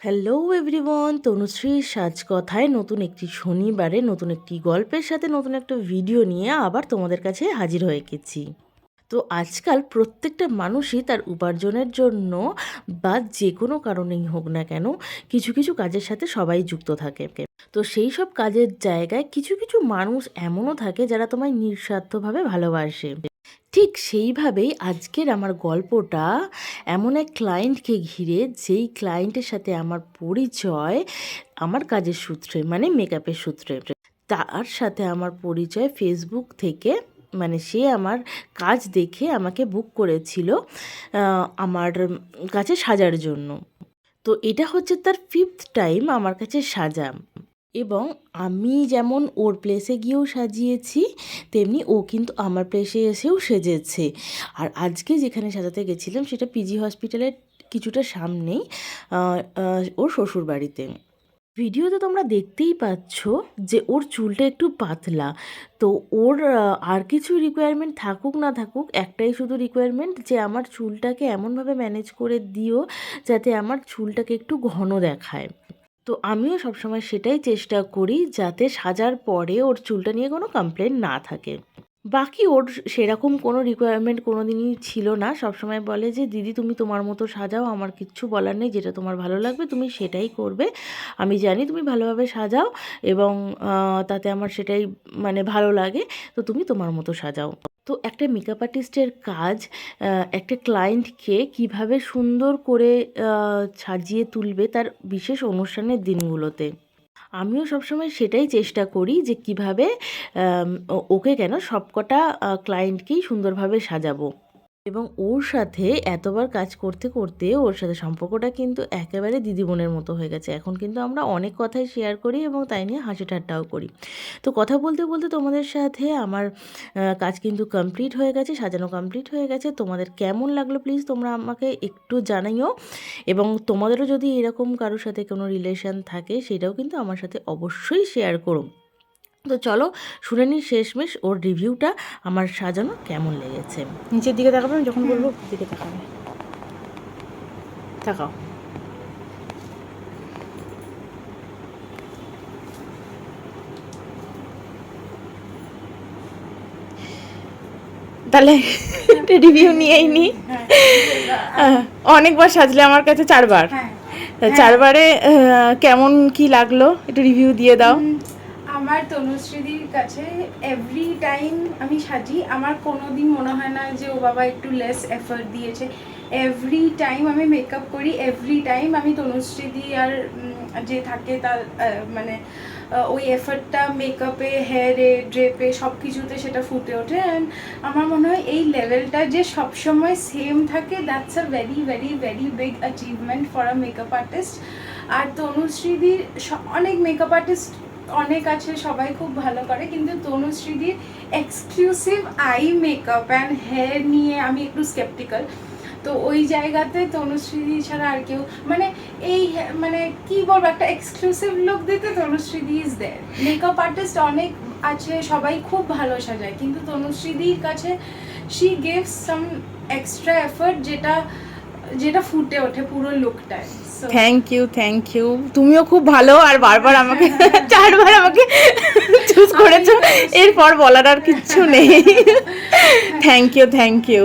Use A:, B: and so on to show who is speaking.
A: Hello everyone তনুশ্রীর সাজকথায় নতুন একটি শনিবারে নতুন একটি গল্পের সাথে নতুন একটা ভিডিও নিয়ে আবার তোমাদের কাছে হাজির হয়ে গেছি। তো আজকাল প্রত্যেকটা মানুষই তার উপার্জনের জন্য বা যে কোনো কারণেই হোক না কেন কিছু কিছু কাজের সাথে সবাই যুক্ত থাকে। তো সেই সব কাজের জায়গায় কিছু কিছু মানুষ এমনও থাকে যারা তোমায় নিঃস্বার্থভাবে ভালোবাসে। ঠিক সেইভাবেই আজকের আমার গল্পটা এমন এক ক্লায়েন্টকে ঘিরে, যেই ক্লায়েন্টের সাথে আমার পরিচয় আমার কাজের সূত্রে মানে মেকআপের সূত্রে। তার সাথে আমার পরিচয় ফেসবুক থেকে মানে সে আমার কাজ দেখে আমাকে বুক করেছিল আমার কাছে সাজার জন্য। তো এটা হচ্ছে তার ফিফথ টাইম আমার কাছে সাজা। এবং আমি যেমন ওর প্লেসে গিয়েও সাজিয়েছি, তেমনি ও কিন্তু আমার প্লেসে এসেও সেজেছে। আর আজকে যেখানে সাজাতে গেছিলাম সেটা পিজি হসপিটালের কিছুটা সামনেই ওর শ্বশুর বাড়িতে ভিডিওতে তোমরা দেখতেই পাচ্ছ যে ওর চুলটা একটু পাতলা। তো ওর আর কিছু রিকোয়ারমেন্ট থাকুক না থাকুক, একটাই শুধু রিকোয়ারমেন্ট যে আমার চুলটাকে এমনভাবে ম্যানেজ করে দিও, যাতে আমার চুলটাকে একটু ঘন দেখায়। তো আমিও সবসময় সেটাই চেষ্টা করি যাতে সাজার পরে ওর চুলটা নিয়ে কোনো কমপ্লেন না থাকে। বাকি ওর সেরকম কোনো রিকোয়ারমেন্ট কোনো দিনই ছিল না। সবসময় বলে যে, দিদি, তুমি তোমার মতো সাজাও, আমার কিচ্ছু বলার নেই, যেটা তোমার ভালো লাগবে তুমি সেটাই করবে। আমি জানি তুমি ভালোভাবে সাজাও এবং তাতে আমার সেটাই মানে ভালো লাগে। তো তুমি তোমার মতো সাজাও। তো একটা মেকআপ আর্টিস্টের কাজ একটা ক্লায়েন্টকে কীভাবে সুন্দর করে সাজিয়ে তুলবে তার বিশেষ অনুষ্ঠানের দিনগুলোতে? আমিও সবসময় সেটাই চেষ্টা করি যে কীভাবে ওকে কেন সবকটা ক্লায়েন্টকেই সুন্দরভাবে সাজাবো। এবং ওর সাথে এতবার কাজ করতে করতে ওর সাথে সম্পর্কটা কিন্তু একেবারে দিদি বোনের মতো হয়ে গেছে। এখন কিন্তু আমরা অনেক কথাই শেয়ার করি এবং তাই নিয়ে হাসি ঠাট্টাও করি। তো কথা বলতে বলতে তোমাদের সাথে আমার কাজ কিন্তু কমপ্লিট হয়ে গেছে, সাজানো কমপ্লিট হয়ে গেছে। তোমাদের কেমন লাগল প্লিজ তোমরা আমাকে একটু জানাইও। এবং তোমাদেরও যদি এরকম কারোর সাথে কোনো রিলেশন থাকে, সেটাও কিন্তু আমার সাথে অবশ্যই শেয়ার করো। তো চলো শুনে নিই শেষমেশ ওর রিভিউটা আমার সাজানো কেমন লেগেছে। নিচের দিকে তাকাবে আমি যখন বলব দিকে তাকাবে। তাকাও। তাহলে রিভিউ নিয়েই নি। আহ, অনেকবার সাজলে আমার কাছে চারবার।
B: হ্যাঁ।
A: চারবারে আহ, কেমন কি লাগল? একটু রিভিউ দিয়ে দাও।
B: আমার তনুশ্রীদির কাছে এভরি টাইম আমি সাজি, আমার কোনো দিন মনে হয় না যে ও বাবা একটু লেস এফর্ট দিয়েছে। এভরি টাইম আমি মেকআপ করি এভরি টাইম আমি তনুশ্রীদি আর যে থাকে তার মানে ওই এফর্টটা মেকআপে হেয়ারে ড্রেপে সব কিছুতে সেটা ফুটে ওঠে। অ্যান্ড আমার মনে হয় এই লেভেলটা যে সবসময় সেম থাকে that's a very very very big achievement for a makeup artist আর তনুশ্রীদির অনেক মেকআপ আর্টিস্ট অনেক আছে, সবাই খুব ভালো করে, কিন্তু তনুশ্রীদির exclusive eye makeup and hair নিয়ে আমি একটু স্কেপটিক্যাল তো ওই জায়গাতে তনুশ্রীদি ছাড়া আর কেউ মানে এই মানে কি বলব, একটা এক্সক্লুসিভ লুক দিতে তনুশ্রীদি ইজ দেয়ার মেকআপ আর্টিস্ট অনেক আছে, সবাই খুব ভালো সাজায়, কিন্তু তনুশ্রীদির কাছে she gives some extra effort যেটা যেটা ফুটে ওঠে পুরো লুকটায়
A: থ্যাংক ইউ থ্যাংক ইউ তুমিও খুব ভালো আর বারবার আমাকে চারবার আমাকে চুজ করেছ। এরপর বলার আর কিচ্ছু নেই। Thank you thank you